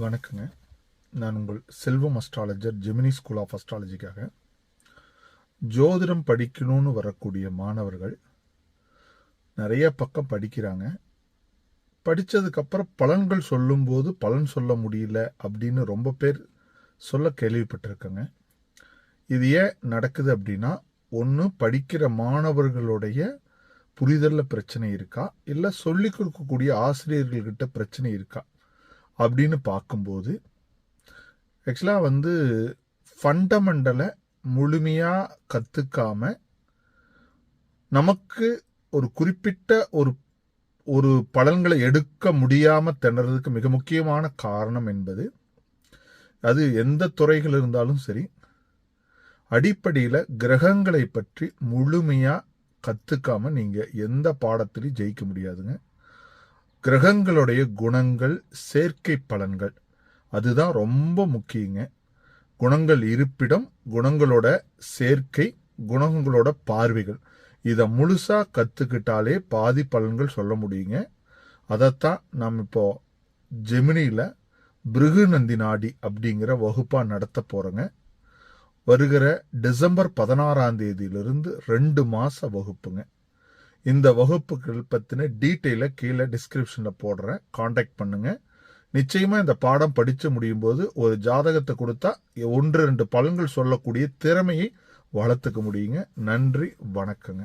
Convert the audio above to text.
வணக்கங்க. நான் உங்கள் Selvam astrologer Gemini school of அஸ்ட்ராலஜிக்காக ஜோதிடம் படிக்கணும்னு வரக்கூடிய மாணவர்கள் நிறைய பக்கம் படிக்கிறாங்க. படித்ததுக்கப்புறம் பலன்கள் சொல்லும்போது பலன் சொல்ல முடியல அப்படின்னு ரொம்ப பேர் சொல்ல கேள்விப்பட்டிருக்கேங்க. இது ஏன் நடக்குது அப்படின்னா ஒன்று படிக்கிற மாணவர்களுடைய புரிதலில் பிரச்சனை இருக்கா? இல்லை சொல்லிக் கொடுக்கக்கூடிய ஆசிரியர்கள்கிட்ட பிரச்சனை இருக்கா? அப்படின்னு பார்க்கும்போது ஆக்சுவலாக வந்து ஃபண்டமெண்டலை முழுமையாக கற்றுக்காம நமக்கு ஒரு குறிப்பிட்ட ஒரு ஒரு பலன்களை எடுக்க முடியாமல் திணறதுக்கு மிக முக்கியமான காரணம் என்பது அது எந்த துறைகள் இருந்தாலும் சரி அடிப்படையில் கிரகங்களை பற்றி முழுமையாக கற்றுக்காம நீங்கள் எந்த பாடத்திலையும் ஜெயிக்க முடியாதுங்க. கிரகங்களுடைய குணங்கள் சேர்க்கை பலன்கள். அதுதான் ரொம்ப முக்கியங்க. குணங்கள் இருப்பிடம் குணங்களோட சேர்க்கை குணங்களோட பார்வைகள். இதை முழுசாக கற்றுக்கிட்டாலே பாதி பலன்கள் சொல்ல முடியுங்க. அதைத்தான் நாம் இப்போ ஜெமினியில் பிருகுநந்தி நாடி அப்படிங்கிற வகுப்பாக நடத்த போகிறோங்க வருகிற டிசம்பர் பதினாறாம் தேதியிலிருந்து ரெண்டு மாத வகுப்புங்க. இந்த வகுப்புகள் பற்றின டீட்டெயிலை கீழே டிஸ்கிரிப்ஷனில் போடுறேன். காண்டாக்ட் பண்ணுங்க. நிச்சயமாக இந்த பாடம் படித்து முடியும் போது ஒரு ஜாதகத்தை கொடுத்தா ஒன்று ரெண்டு பலன்கள் சொல்லக்கூடிய திறமையை வளர்த்துக்க முடியுங்க. நன்றி வணக்கங்க.